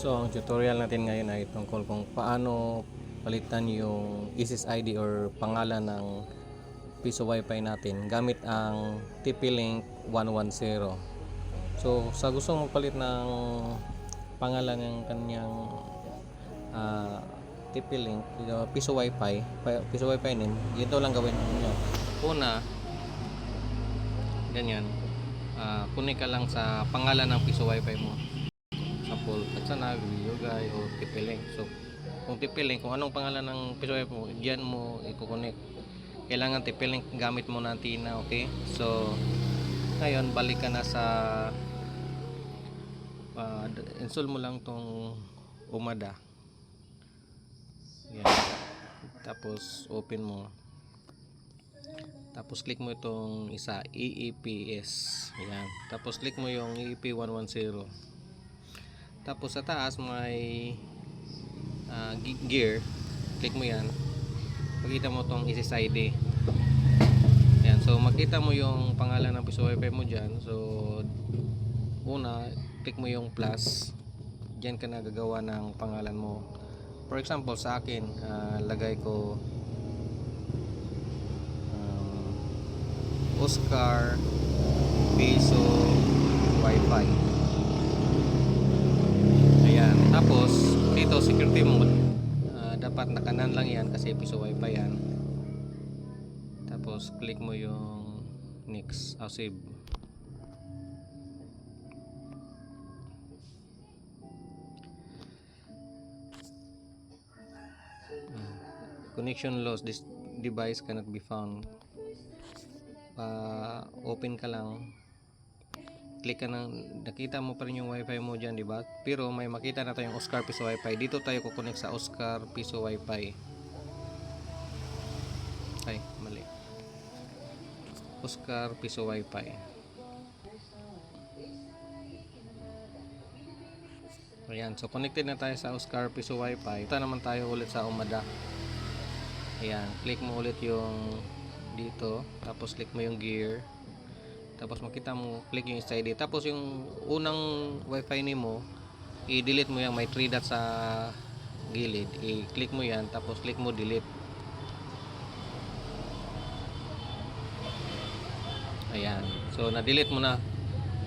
So, ang tutorial natin ngayon ay tungkol kung paano palitan yung SSID or pangalan ng piso wifi natin gamit ang TP-Link 110. So, sa gusto mong palit ng pangalan ng kanyang ah, TP-Link, uh, piso wifi, piso wifi name, ito lang gawin niyo. Una, ganyan, ah kunin ka lang sa pangalan ng piso wifi mo example, Katsanag, Yogay, o Tipiling. So, kung Tipiling, kung anong pangalan ng PSOE mo, diyan mo i-connect. Kailangan Tipiling gamit mo na antina, okay? So, ngayon, balik ka na sa uh, install mo lang tong Umada. Yan. Tapos, open mo. Tapos, click mo itong isa, EEPS. Yan. Tapos, click mo yung EEP 110. Tapos sa taas may gi- gear. Click mo 'yan. Makita mo tong SSID. Yan, so makita mo yung pangalan ng piso wifi mo diyan. So una, click mo yung plus. Diyan ka na gagawa ng pangalan mo. For example, sa akin, ah, lagay ko um, Oscar Piso Wi-Fi. Ayan. Tapos, dito security mode. Ah, dapat nakanan lang yan kasi piso wifi yan. Tapos, click mo yung next. Oh, save. Mm. Connection lost. This device cannot be found. Pa open ka lang click ka ng nakita mo pa rin yung wifi mo dyan di ba? Pero may makita na tayong Oscar Piso wifi. Dito tayo kukonek sa Oscar Piso wifi. Ay mali. Oscar Piso wifi. Ayan so connected na tayo sa Oscar Piso wifi. Ito naman tayo ulit sa Umada ayan click mo ulit yung dito tapos click mo yung gear tapos makita mo click yung SID tapos yung unang wifi ni mo i-delete mo yan may 3 dots sa gilid. I-click mo yan tapos click mo delete. Ayan. So na-delete mo na.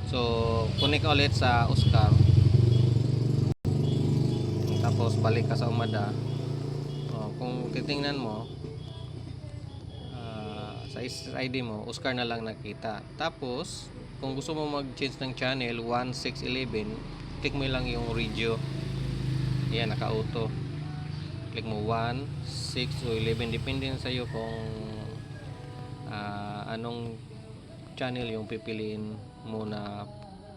So connect ulit sa Oscar. Tapos balik ka sa Umada oh, kung titingnan mo sa ID mo, Oscar na lang nakita. Tapos, kung gusto mo mag-change ng channel 1611, click mo lang yung radio. Yan, naka-auto. Click mo 1, 6 o 11 depende sa iyo kung ah, anong channel yung pipiliin mo na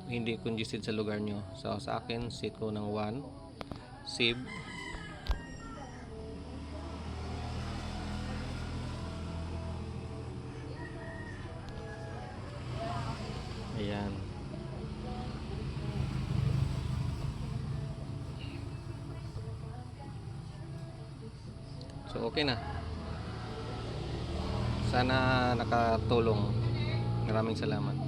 hindi congested sa lugar nyo. So, sa akin, set ko ng 1. Save. So okay na. Sana nakatulong. Maraming salamat.